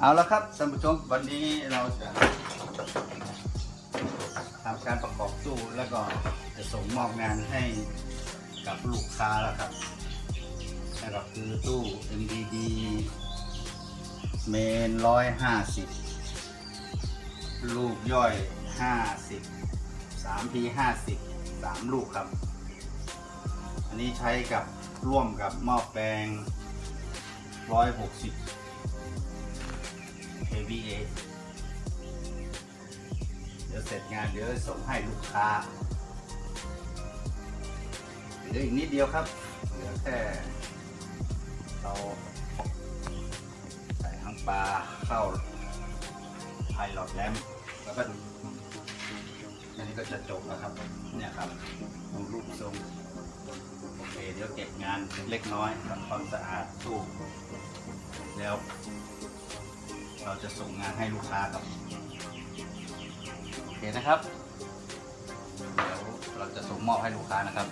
เอาละครับท่านผู้ชมวันนี้เราจะทำการประกอบตู้แล้วก็จะส่งมอบงานให้กับลูกค้าแล้วครับนั่นก็คือตู้ MDD เมนร้อยห้าสิบลูกย่อยห้าสิบสามทีห้าสิบสามลูกครับ อันนี้ใช้กับร่วมกับหม้อแปลงร้อยหกสิบ KVA เดี๋ยวเสร็จงานเดี๋ยวส่งให้ลูกค้าเหลืออีกนิดเดียวครับเหลือแค่เราใส่ทั้งปลาเข้าไพลอตแลมแล้วก็อันนี้ก็จะจบแล้วครับ เนี่ยครับดูรูปทรงโอเคเดี๋ยวเก็บงานเล็กน้อยทำความสะอาดตู้แล้ว เราจะส่งงานให้ลูกค้าครับโอเคนะครับเดี๋ยวเราจะส่งมอบให้ลูกค้านะครับ